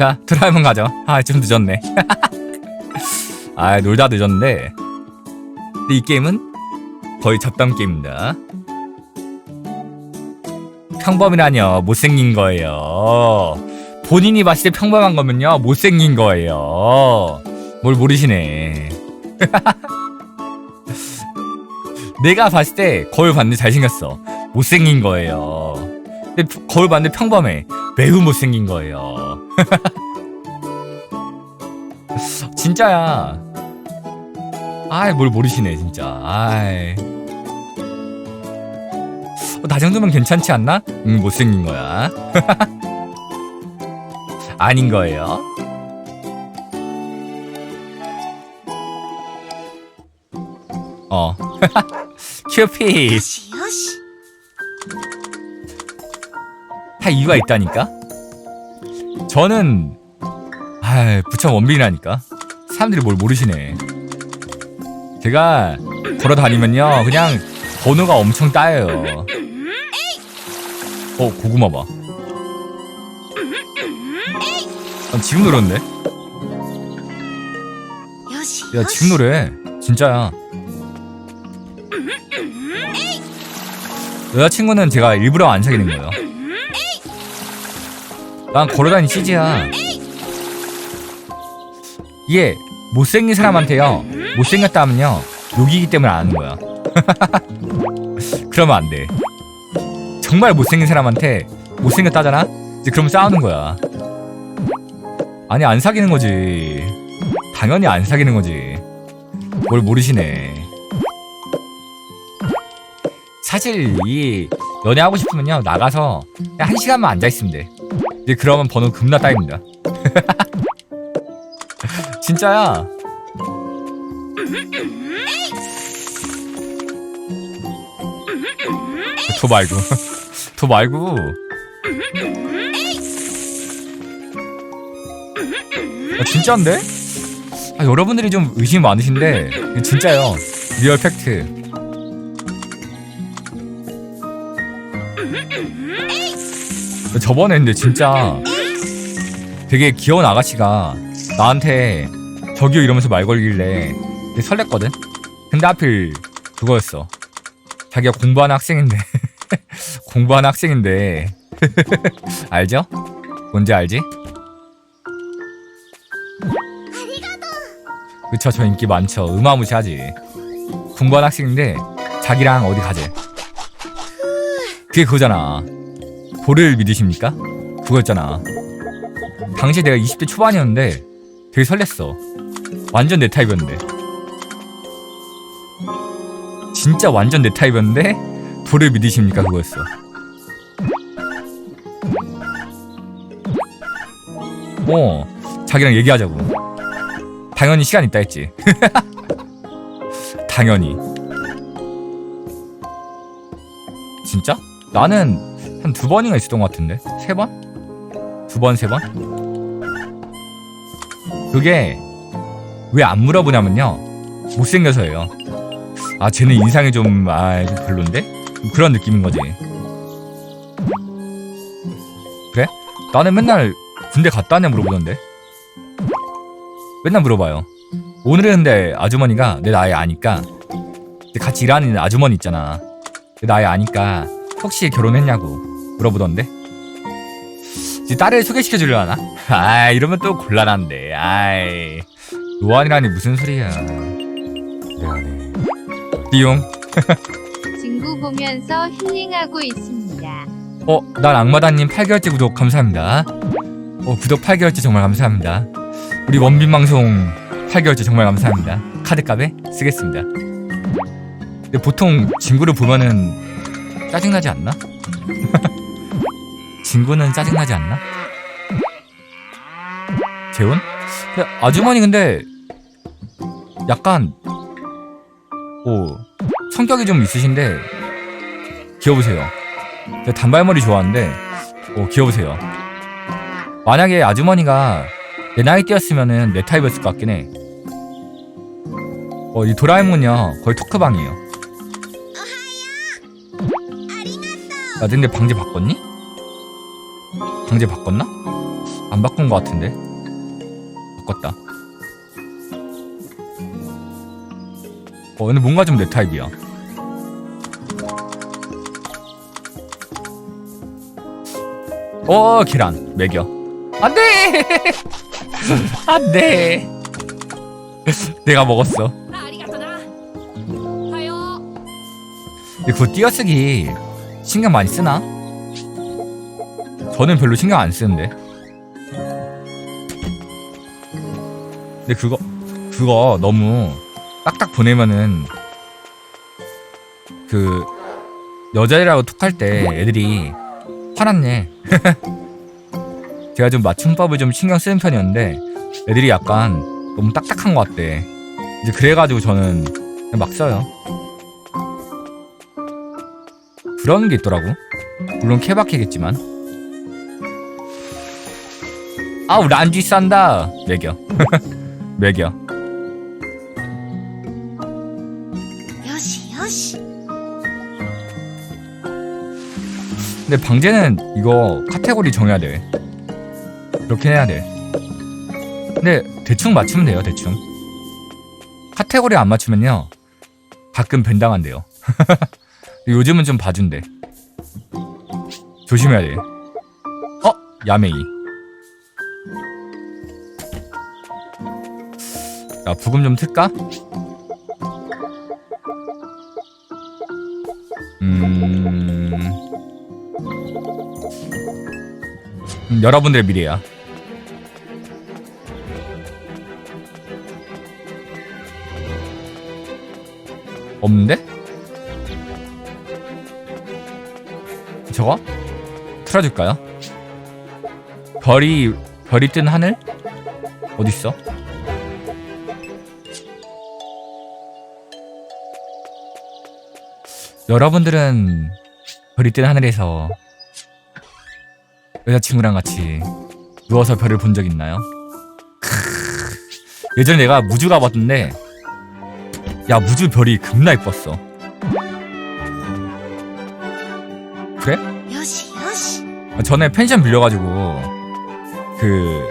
자, 드라이브 가죠. 아, 좀 늦었네. 아, 놀다 늦었는데. 근데 이 게임은 거의 잡담 게임입니다. 평범이라뇨. 못생긴 거예요. 본인이 봤을 때 평범한 거면요. 못생긴 거예요. 뭘 모르시네. 내가 봤을 때 거울 봤는데 잘생겼어. 못생긴 거예요. 근데 거울 봤는데 평범해. 매우 못생긴 거예요. 진짜야. 아이, 뭘 모르시네, 진짜. 아이. 어, 나 정도면 괜찮지 않나? 응, 못생긴 거야. 아닌 거예요. 어. 큐피스. 다 이유가 있다니까? 저는 아 부천 원빈이라니까. 사람들이 뭘 모르시네. 제가 걸어 다니면요 그냥 번호가 엄청 따여요. 어 고구마 봐. 아, 지금 노래인데 야 지금 노래. 진짜야. 여자친구는 제가 일부러 안 사귀는 거예요. 난 걸어다니는 CG야. 이게 못생긴 사람한테요. 못생겼다 하면요. 욕이기 때문에 안 하는 거야. 그러면 안 돼. 정말 못생긴 사람한테 못생겼다잖아? 이제 그러면 싸우는 거야. 아니 안 사귀는 거지. 당연히 안 사귀는 거지. 뭘 모르시네. 사실 이 연애하고 싶으면요. 나가서 그냥 한 시간만 앉아 있으면 돼 이제 그러면 번호 금나 따입니다. 진짜야. 도 말고. 도 말고. 아, 진짜인데? 아, 여러분들이 좀 의심 많으신데 진짜요. 리얼 팩트 저번에 근데 진짜 되게 귀여운 아가씨가 나한테 저기요 이러면서 말 걸길래 되게 설렜거든? 근데 하필 그거였어. 자기가 공부하는 학생인데. 공부하는 학생인데. 알죠? 뭔지 알지? 그쵸 저 인기 많죠. 음아무시하지. 공부하는 학생인데 자기랑 어디 가재? 그게 그거잖아 볼을 믿으십니까? 그거였잖아. 당시 내가 20대 초반이었는데 되게 설렜어. 완전 내 타입이었는데. 진짜 완전 내 타입이었는데 볼을 믿으십니까? 그거였어. 어 자기랑 얘기하자고. 당연히 시간 있다 했지. 당연히. 진짜? 나는 한 두 번인가 있었던 것 같은데 세 번? 두 번, 세 번? 그게 왜 안 물어보냐면요 못생겨서예요 아 쟤는 인상이 좀, 아, 좀 별론데? 그런 느낌인 거지 그래? 나는 맨날 군대 갔다 왔냐 물어보던데 맨날 물어봐요 오늘은 근데 아주머니가 내 나이 아니까 같이 일하는 아주머니 있잖아 내 나이 아니까 혹시 결혼했냐고 물어보던데 이제 딸을 소개시켜 주려나? 아 이러면 또 곤란한데 아이 노안이라니 무슨 소리야 미안해 띠용 친구 보면서 힐링하고 있습니다. 어, 난 악마다님 8개월째 구독 감사합니다. 어, 구독 8개월째 정말 감사합니다. 우리 원빈 방송 8개월째 정말 감사합니다. 카드값에 쓰겠습니다. 근데 보통 친구를 보면은 짜증나지 않나? 친구는 짜증나지 않나? 재훈? 아주머니 근데 약간 오 성격이 좀 있으신데 귀여우세요. 단발머리 좋아하는데 어, 귀여우세요. 만약에 아주머니가 내 나이 때였으면은 내 타입이었을 것 같긴 해. 어, 이 도라에몽은요 거의 토크방이에요. 야, 근데 방제 바꿨니? 강제 바꿨나? 안 바꾼 것 같은데. 바꿨다. 어 근데 뭔가 좀 내 타입이야. 어 계란 매겨. 안돼! 안돼! 내가 먹었어. 근데 그거 띄어쓰기 신경 많이 쓰나? 저는 별로 신경 안 쓰는데. 근데 그거 그거 너무 딱딱 보내면은 그 여자애라고 톡할 때 애들이 화났네. 제가 좀 맞춤법을 좀 신경 쓰는 편이었는데 애들이 약간 너무 딱딱한 것 같대. 이제 그래가지고 저는 그냥 막 써요. 그런 게 있더라고. 물론 케바케겠지만. 아우 란쥐 싼다. 매겨. 매겨. 근데 방제는 이거 카테고리 정해야 돼. 이렇게 해야 돼. 근데 대충 맞추면 돼요 대충. 카테고리 안 맞추면요 가끔 변당한대요. 요즘은 좀 봐준대. 조심해야 돼. 어? 야메이. 야, 부금 좀 틀까? 음... 음, 여러분들의 미래야. 없는데? 저거? 틀어줄까요? 별이 별이 뜬 하늘? 어딨어? 여러분들은 별이 뜬 하늘에서 여자친구랑 같이 누워서 별을 본 적 있나요? 예전에 내가 무주 가봤는데 야 무주 별이 겁나 예뻤어. 그래? 요시 아, 전에 펜션 빌려가지고 그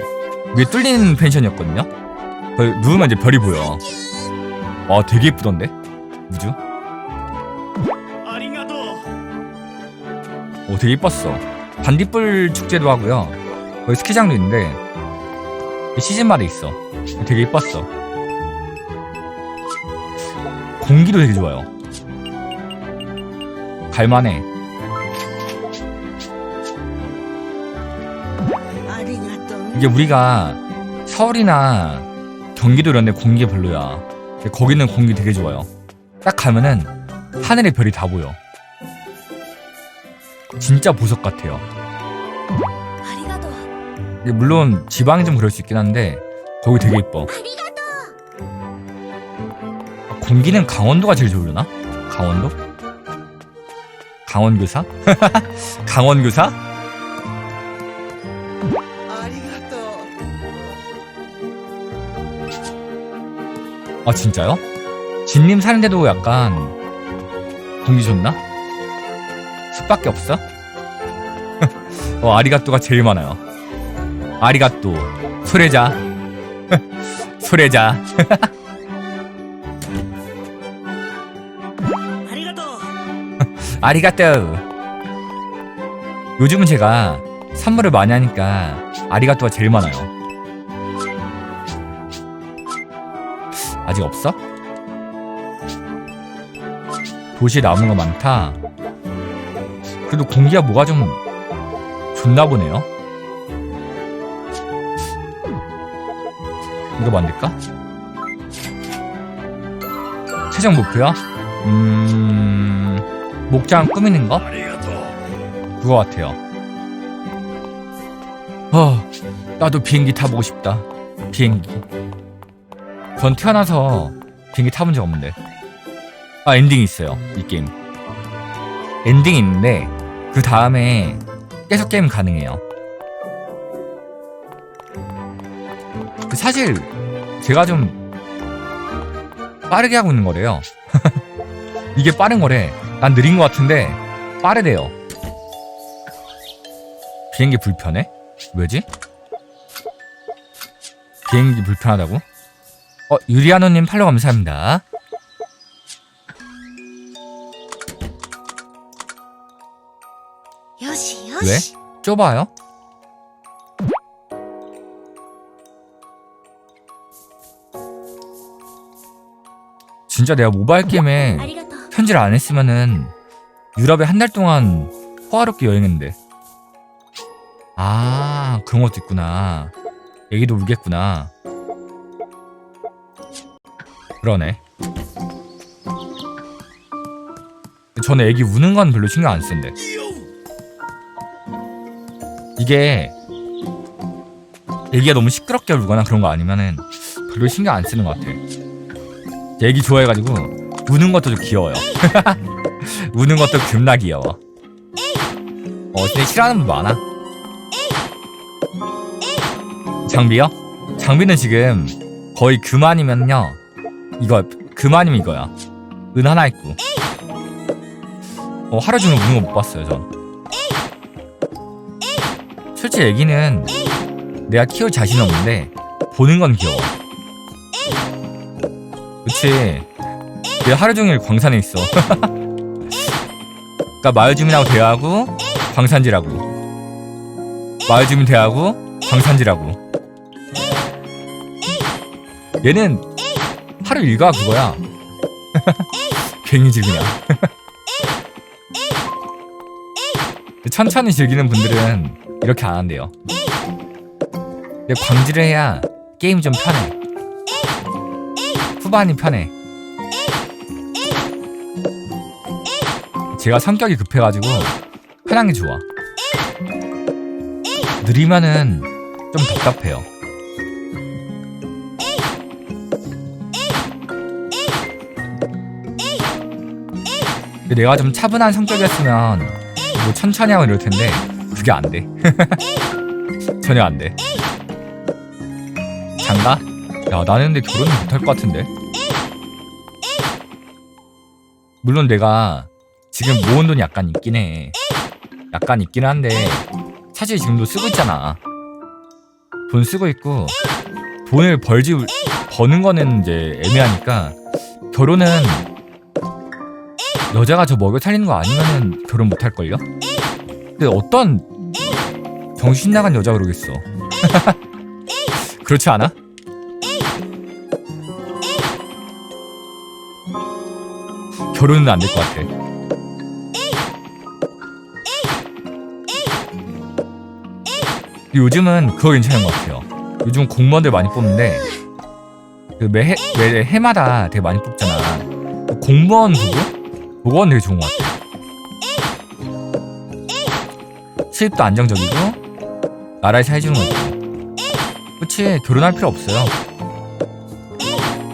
위에 뚫린 펜션이었거든요? 누우면 이제 별이 보여. 와 되게 예쁘던데? 무주? 오 되게 이뻤어. 반딧불 축제도 하고요. 거기 스키장도 있는데 시즌마다 있어. 되게 이뻤어. 공기도 되게 좋아요. 갈만해. 이게 우리가 서울이나 경기도 이런 데 공기 별로야. 거기는 공기 되게 좋아요. 딱 가면은 하늘의 별이 다 보여. 진짜 보석 같아요. 물론 지방이 좀 그럴 수 있긴 한데 거기 되게 예뻐. 공기는 아, 강원도가 제일 좋으려나? 강원도? 강원교사? 강원교사? 아 진짜요? 진님 사는데도 약간 공기 좋나? 숲밖에 없어? 어, 아리가또가 제일 많아요. 아리가또. 소래자. 소래자. 아리가또. 요즘은 제가 선물을 많이 하니까 아리가또가 제일 많아요. 아직 없어? 도시에 남은 거 많다. 그래도 공기가 뭐가 좀 좋나 보네요. 이거 뭐 만들까? 최종 목표야? 음... 목장 꾸미는 거? 그거 같아요. 어, 나도 비행기 타보고 싶다. 비행기. 전 태어나서 비행기 타본 적 없는데. 아, 엔딩이 있어요. 이 게임. 엔딩이 있는데, 그 다음에 계속 게임 가능해요. 근데 사실, 제가 좀 빠르게 하고 있는 거래요. 이게 빠른 거래. 난 느린 것 같은데, 빠르대요. 비행기 불편해? 왜지? 비행기 불편하다고? 어 유리아노님 팔로 감사합니다. 네? 왜? 좁아요? 진짜 내가 모바일 게임에 편지를 안 했으면은 유럽에 한 달 동안 호화롭게 여행했는데. 아 그런 것도 있구나. 애기도 울겠구나. 그러네. 저는 애기 우는 건 별로 신경 안 쓰는데. 이게 애기가 너무 시끄럽게 울거나 그런 거 아니면은 별로 신경 안 쓰는 것 같아. 애기 좋아해가지고 우는 것도 좀 귀여워요. 우는 것도 겁나 귀여워. 어, 근데 싫어하는 분 많아. 장비요? 장비는 지금 거의 그만이면요. 이거 그만이면 이거야. 은 하나 있고. 어, 하루 종일 우는 거 못 봤어요, 전. 솔직히 애기는 내가 키울 자신 없는데 보는 건 귀여워. 그치? 내가 하루 종일 광산에 있어. 그러니까 마을 주민하고 대화하고 광산지라고. 마을 주민 대화하고 광산지라고. 얘는 하루 일과 그거야. 괜히지 그냥. 천천히 즐기는 분들은 이렇게 안 한대요. 근데 광질을 해야 게임 좀 편해. 후반이 편해. 제가 성격이 급해가지고 편한 게 좋아. 느리면은 좀 답답해요. 내가 좀 차분한 성격이었으면 뭐 천천히 하고 이럴 텐데 그게 안 돼. 전혀 안 돼. 장가? 야 나는 근데 결혼은 못할 것 같은데. 물론 내가 지금 모은 돈이 약간 있긴 해. 약간 있긴 한데 사실 지금도 쓰고 있잖아. 돈 쓰고 있고 돈을 벌지 버는 거는 이제 애매하니까 결혼은 여자가 저 먹여 살리는 거 아니면은 결혼 못 할 걸요? 근데 어떤 정신 나간 여자 그러겠어. 그렇지 않아? 결혼은 안 될 것 같아. 요즘은 그거 괜찮은 것 같아요. 요즘 공무원들 많이 뽑는데 그 매, 매 해마다 되게 많이 뽑잖아. 그 공무원 부부? 그건 되게 좋은 것 같아. 수입도 안정적이고 나라에서 해주는 거 있고. 그치 결혼할 필요 없어요.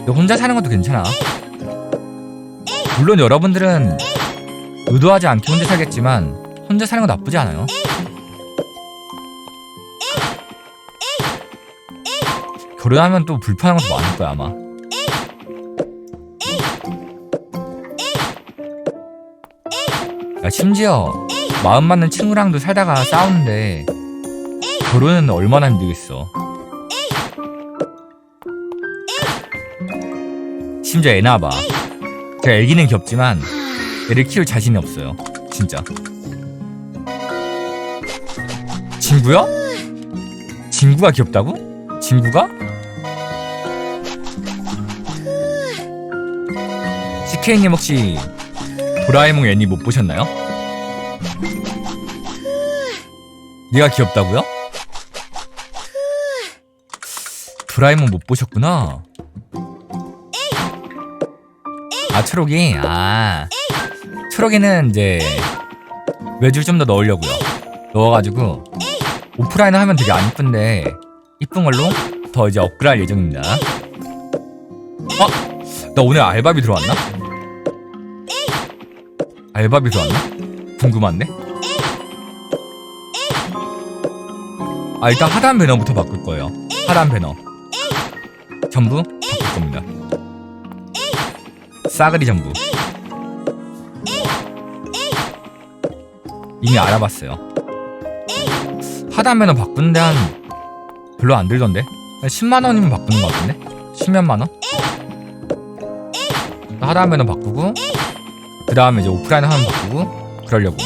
혼자 사는 것도 괜찮아. 물론 여러분들은 의도하지 않게 혼자 살겠지만 혼자 사는 거 나쁘지 않아요. 결혼하면 또 불편한 것도 많을 거야 아마. 야 심지어 마음 맞는 친구랑도 살다가 싸우는데 결혼은 얼마나 힘들겠어. 심지어 애 낳아봐. 제가 애기는 귀엽지만 애를 키울 자신이 없어요. 진짜. 친구요? 친구가 귀엽다고? 친구가? CK님 혹시 도라에몽 애니 못 보셨나요? 네가 귀엽다고요? 도라에몽 못 보셨구나. 아 초록이 아 초록이는 이제 외줄 좀 더 넣으려고요. 넣어가지고 오프라인 하면 되게 안 이쁜데 이쁜 걸로 더 이제 업그레이드 예정입니다. 어? 나 오늘 알바비 들어왔나? 알바비 들어왔나? 궁금한데? 아 일단 하단 배너부터 바꿀 거예요. 하단 배너 전부 바꿀 겁니다. 싸그리 전부 이미 알아봤어요. 하단 배너 바꾼데 한 별로 안 들던데 10만 원이면 바꾸는 것 같은데? 10몇만 원? 하다하면 바꾸고 그 다음에 이제 오프라인 하면 바꾸고 그러려고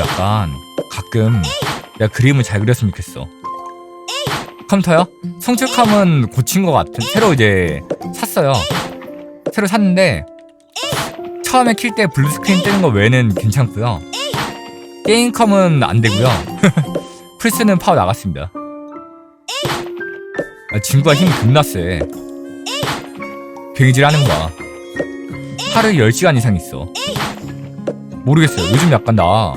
약간 가끔 내가 그림을 잘 그렸으면 좋겠어. 컴퓨터요? 성출컴은 고친 것 같은 새로 이제 샀어요. 새로 샀는데 처음에 킬 때 블루스크린 뜨는 거 외에는 괜찮고요. 게임컴은 안 되고요. 플스는 파워 나갔습니다. 아, 친구가 힘이 겁나 세 괭이질 하는 거야. 하루에 10시간 이상 있어. 모르겠어요. 요즘 약간 나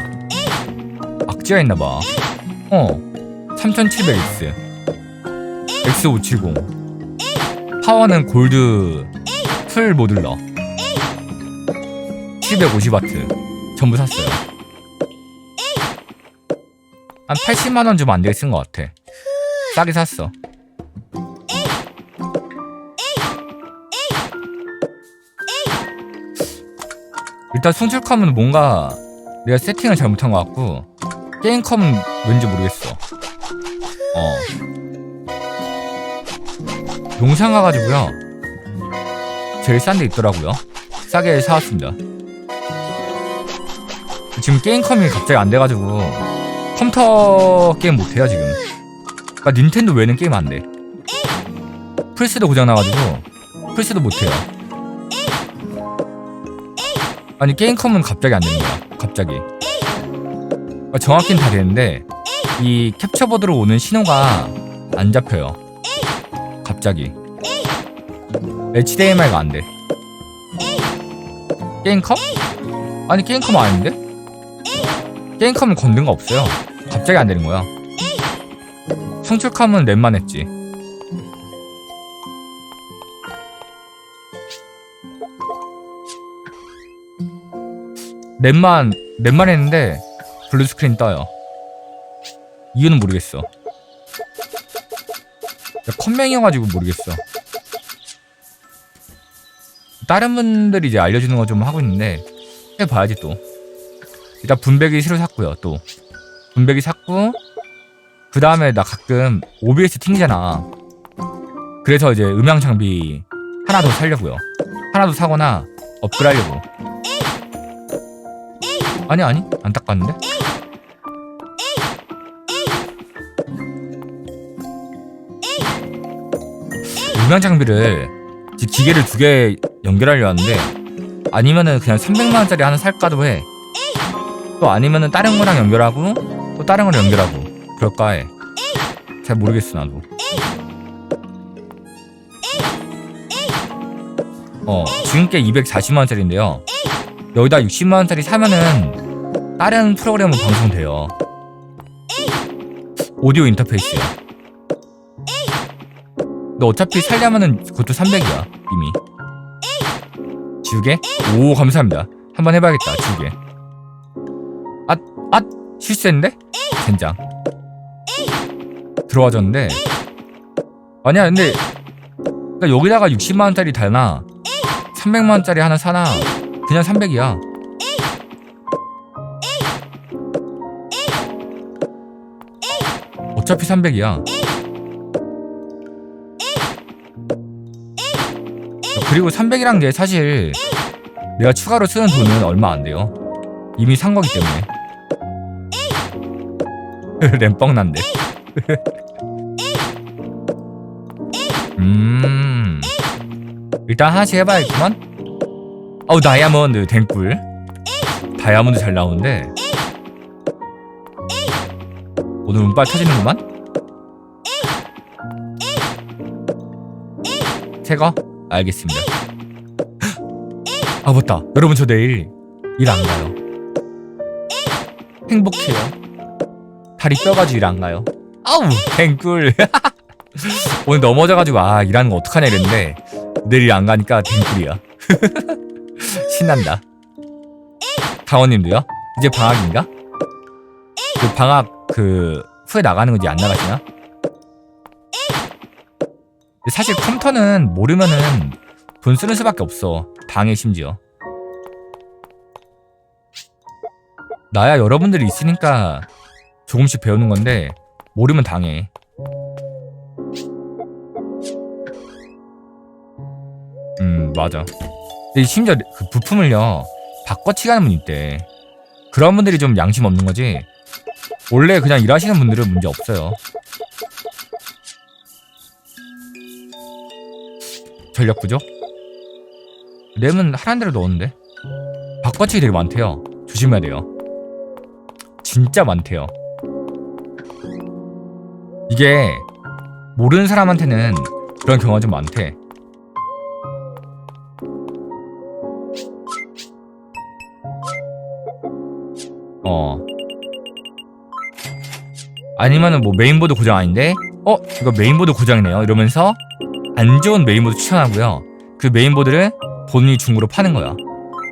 악재가 있나봐. 어 3700X X570 파워는 골드 풀 모듈러. 750W 전부 샀어요. 한 80만원 좀 안 되게 쓴 것 같아. 싸게 샀어. 일단 송출컴은 뭔가 내가 세팅을 잘못한 것 같고 게임컴은 왠지 모르겠어. 어. 용산 가가지고요. 제일 싼 데 있더라고요. 싸게 사왔습니다. 지금 게임컴이 갑자기 안 돼가지고 컴퓨터 게임 못해요 지금. 그니까 닌텐도 외에는 게임 안 돼. 플스도 고장 나가지고 플스도 못해요. 아니 게임컴은 갑자기 안 거야 갑자기. 그러니까 정확히는 다 되는데 이 캡처보드로 오는 신호가 안 잡혀요. 갑자기. HDMI가 안돼. 게임컴? 아니 게임컴 아닌데? 게임컴은 건든 거 없어요. 갑자기 안 되는 거야. 성출컴은 랩만 했지. 랩만 랩만 했는데 블루 스크린 떠요. 이유는 모르겠어. 컴맹이어가지고 모르겠어. 다른 분들이 이제 알려주는 거 좀 하고 있는데 해봐야지 또. 일단 분배기 새로 샀고요 또. 분배기 샀고 그 다음에 나 가끔 OBS 튕기잖아. 그래서 이제 음향 장비 하나 더 사려고요. 하나 더 사거나 업그레이드하려고. 아니 아니 안 닦았는데 음향 장비를 지- 기계를 두 개 연결하려 하는데 아니면은 그냥 300만 원짜리 하나 살까도 해. 또 아니면은 다른 거랑 연결하고 또 다른 거랑 연결하고 그럴까 해. 잘 모르겠어 나도. 어 지금 게 240만 원짜리인데요. 여기다 60만 원짜리 사면은 다른 프로그램으로 방송돼요. 오디오 인터페이스요. 너 어차피 살려면은 그것도 300이야 이미 지우개? 오 감사합니다 한번 해봐야겠다 지우개 앗! 앗! 실수했는데? 젠장 들어와졌는데 아니야 근데 그러니까 여기다가 60만원짜리 달나 300만원짜리 하나 사나 그냥 300이야 어차피 300이야 그리고 300이란 게 사실 내가 추가로 쓰는 돈은 얼마 안 돼요. 이미 산 거기 때문에. 램뻥 난데. 음. 일단 하나씩 해봐야겠구만. 어우 다이아몬드 댕꿀. 다이아몬드 잘 나오는데. 오늘 운빨 터지는구만. 새거? 알겠습니다. 아 맞다. 여러분 저 내일 일 안 가요. 행복해요. 다리 뼈가지고 일 안 가요. 아우 댕꿀. 오늘 넘어져가지고 아 일하는 거 어떡하냐 이랬는데 내일 일 안 가니까 댕꿀이야. 신난다. 강원님도요? 이제 방학인가? 그 방학 그 후에 나가는 거지 안 나가시나? 사실 컴퓨터는 모르면은 돈 쓰는 수밖에 없어. 방에 심지어. 나야 여러분들이 있으니까 조금씩 배우는 건데 모르면 당해. 음 맞아. 근데 심지어 그 부품을요 바꿔치기 하는 분 있대. 그런 분들이 좀 양심 없는 거지. 원래 그냥 일하시는 분들은 문제 없어요. 전력 부족? 램은 하란 대로 넣었는데 바꿔치기 되게 많대요. 조심해야 돼요. 진짜 많대요. 이게 모르는 사람한테는 그런 경우가 좀 많대. 어. 아니면은 뭐 메인보드 고장 아닌데? 어? 이거 메인보드 고장이네요. 이러면서 안 좋은 메인보드 추천하고요. 그 메인보드를 본인이 중고로 파는 거야.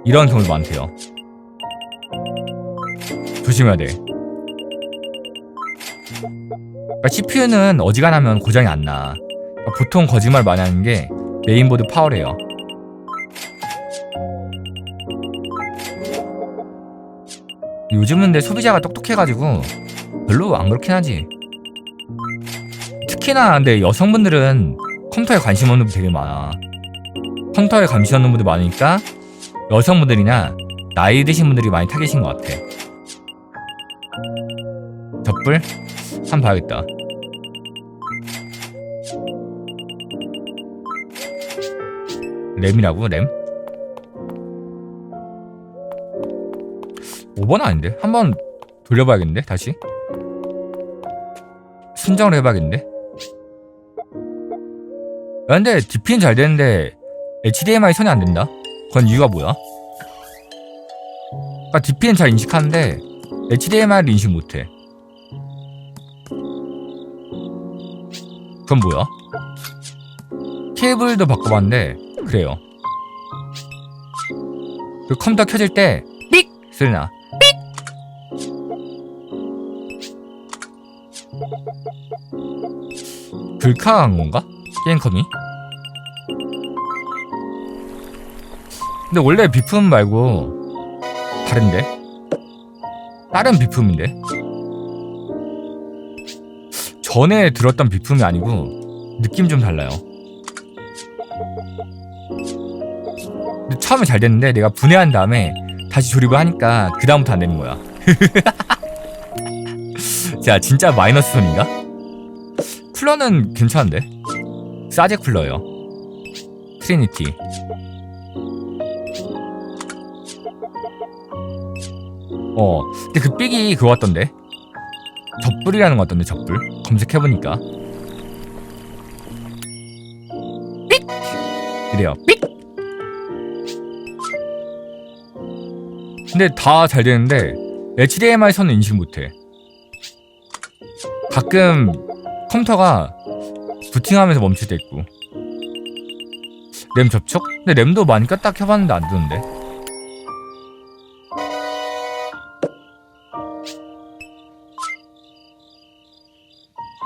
이런 경우도 많대요. 조심해야 돼. 그러니까 CPU는 어지간하면 고장이 안 나. 그러니까 보통 거짓말 많이 하는 게 메인보드 파워래요. 요즘은 근데 소비자가 똑똑해가지고 별로 안 그렇긴 하지. 특히나 근데 여성분들은 컴퓨터에 관심 없는 분들 되게 많아. 컴퓨터에 관심 없는 분들 많으니까 여성분들이나 나이 드신 분들이 많이 타 계신 것 같아. 젖불? 한번 봐야겠다. 램이라고? 램? 5번 아닌데? 한번 돌려봐야겠는데? 다시? 순정을 해봐야겠는데? 야, 근데 DP는 잘 되는데 HDMI 선이 안 된다? 그건 이유가 뭐야? 그러니까 DP는 잘 인식하는데 HDMI를 인식 못해. 그건 뭐야? 케이블도 바꿔봤는데 그래요. 그 컴퓨터 켜질 때 삑! 소리 나. 삑! 불카한 건가? 게임컴이? 근데 원래 비품 말고 다른데? 다른 비품인데? 전에 들었던 비품이 아니고 느낌 좀 달라요. 근데 처음에 잘 됐는데 내가 분해한 다음에 다시 조립을 하니까 그 다음부터 안 되는 거야. 자, 진짜 마이너스 손인가? 쿨러는 괜찮은데? 사제 쿨러요. 트리니티. 어, 근데 그 삑이 그거 같던데? 젖불이라는 거 같던데, 젖불. 검색해보니까. 삑! 이래요. 삑! 근데 다 잘 되는데, HDMI 선은 인식 못해. 가끔 컴퓨터가 부팅하면서 멈출 때 있고. 램 접촉? 근데 램도 많이 껐다 켜봤는데 안 되는데.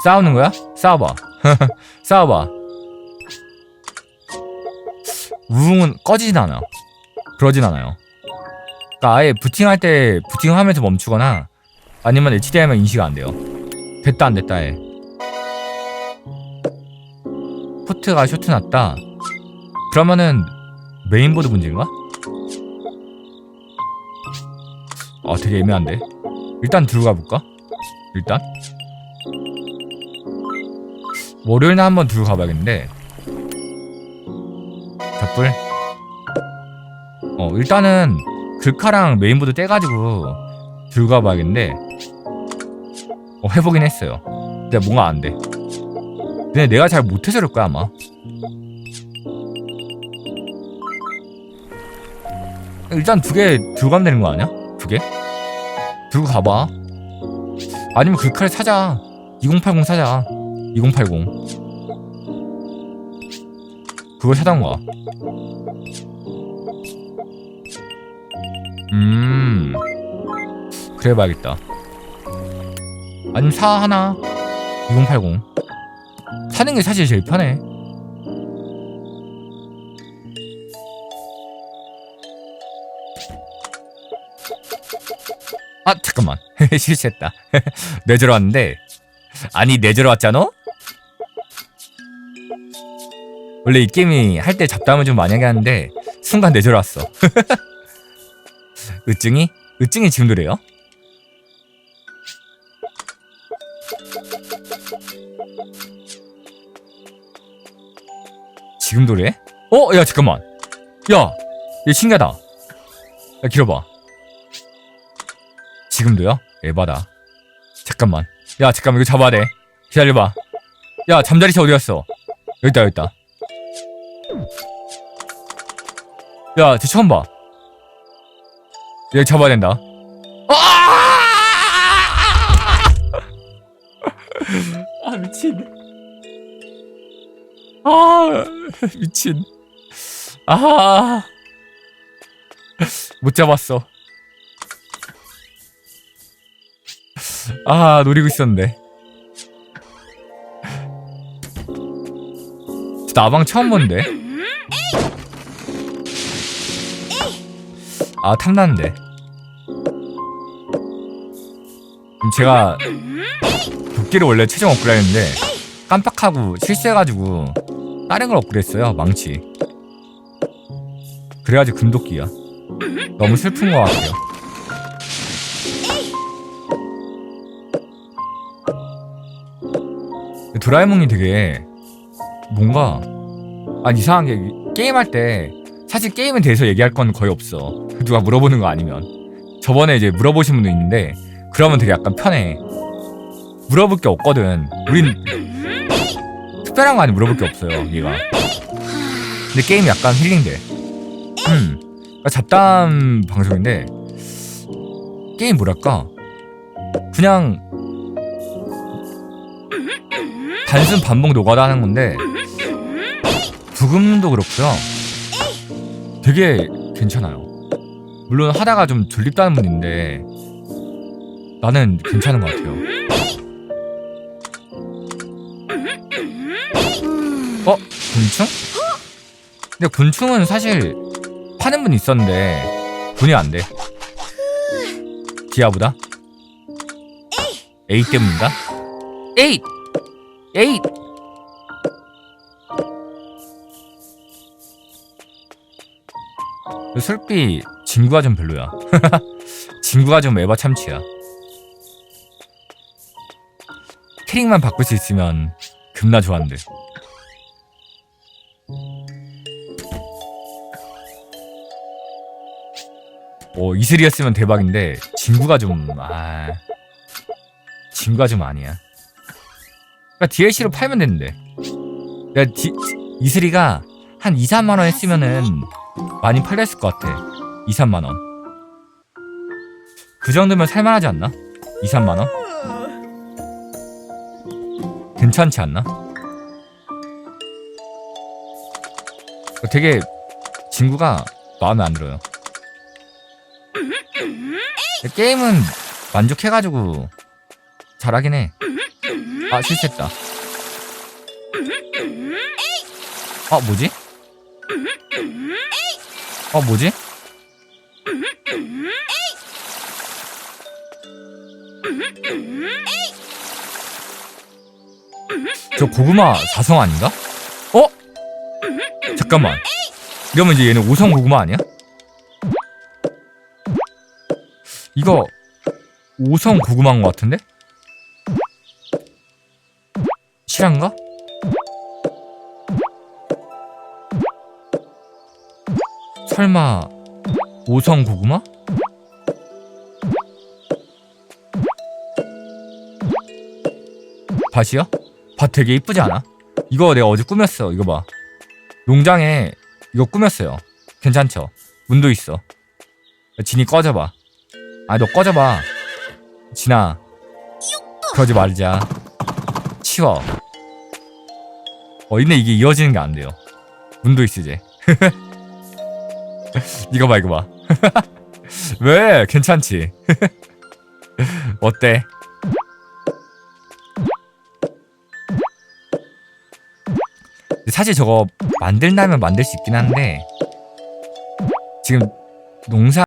싸우는 거야? 싸워봐. 싸워봐. 우웅은 꺼지진 않아. 그러진 않아요. 그러니까 아예 부팅할 때 부팅하면서 멈추거나 아니면 HDMI 인식 안 돼요. 됐다 안 됐다 해. 포트가 쇼트 났다. 그러면은 메인보드 문제인가? 아 되게 애매한데. 일단 들어가 볼까? 일단. 월요일에 한번 들고 가봐야겠는데. 덧불? 어 일단은 글카랑 메인보드 떼가지고 들고 가봐야겠는데. 어 해보긴 했어요. 근데 뭔가 안돼. 근데 내가 잘 못해서 그럴 거야 아마. 일단 두 개 들고 가면 되는 거 아니야? 두 개? 들고 가봐. 아니면 글카를 사자. 2080 사자 2080 그걸 사던가 음. 그래 봐야겠다. 아니면 사 하나. 2080 사는 게 사실 제일 편해. 아 잠깐만. 실수했다. 내주러 왔는데. 아니 내주러 왔잖아? 원래 이 게임이 할 때 잡담을 좀 많이 하게 하는데 순간 왔어 으증이? 으증이 지금 그래요? 지금 도래? 어? 야 잠깐만 야! 얘 신기하다 야 길어봐 지금도요? 에바다 잠깐만 야 잠깐만 이거 잡아야 돼 기다려봐 야 잠자리차 어디 갔어 여기있다 여기있다 야쟤 처음 봐얘 잡아야 된다 아! 아 미친 아 미친 아 못 잡았어. 아, 노리고 있었는데. 나방 처음 본데? 아, 탐나는데. 제가 도끼를 원래 최종 업그레이드 했는데 깜빡하고 실수해가지고 다른 걸 업그레이드 했어요, 망치. 그래가지고 금도끼야. 너무 슬픈 것 같아요. 도라에몽이 되게 뭔가 아 이상한 게 게임할 때 사실 게임에 대해서 얘기할 건 거의 없어. 누가 물어보는 거 아니면 저번에 이제 물어보신 분도 있는데 그러면 되게 약간 편해. 물어볼 게 없거든. 우린 특별한 거 아니 물어볼 게 없어요. 얘가. 근데 게임이 약간 힐링돼. 음. 그러니까 잡담 방송인데 게임 뭐랄까 그냥 단순 반복 노가다 하는 건데 부금도 그렇고요 되게 괜찮아요 물론 하다가 좀 졸립다는 분인데 나는 괜찮은 것 같아요 어? 곤충? 근데 곤충은 사실 파는 분 있었는데 돈이 안 돼. 디아보다? 에이 때문인가? 에이! 에이! 그 슬피 진구가 좀 별로야. 진구가 좀 에바 참치야. 캐릭만 바꿀 수 있으면 겁나 좋았는데. 어, 이슬이었으면 대박인데 진구가 좀 아. 진구가 좀 아니야. 그러니까 DLC로 팔면 되는데. 내가 디, 이슬이가 한 2, 3만 원 했으면은 많이 팔렸을 것 같아. 2, 3만 원. 그 정도면 살만하지 않나? 2, 3만 원? 괜찮지 않나? 되게 진구가 마음에 안 들어요. 게임은 만족해가지고 잘하긴 해. 아 실수했다. 아 뭐지? 어 뭐지? 저 고구마 4성 아닌가? 어? 잠깐만. 이러면 이제 얘는 5성 고구마 아니야? 이거 5성 고구마인 것 같은데? 실한가? 설마 5성 고구마? 밭이요? 밭 되게 이쁘지 않아? 이거 내가 어제 꾸몄어 이거 봐. 농장에 이거 꾸몄어요. 괜찮죠? 문도 있어. 진이 꺼져봐. 아 너 꺼져봐. 진아. 그러지 말자. 치워. 어 근데 이게 이어지는 게 안 돼요. 문도 있으지 이거 봐 이거 봐. 왜? 괜찮지? 어때? 사실 저거 만들려면 만들 수 있긴 한데 지금 농사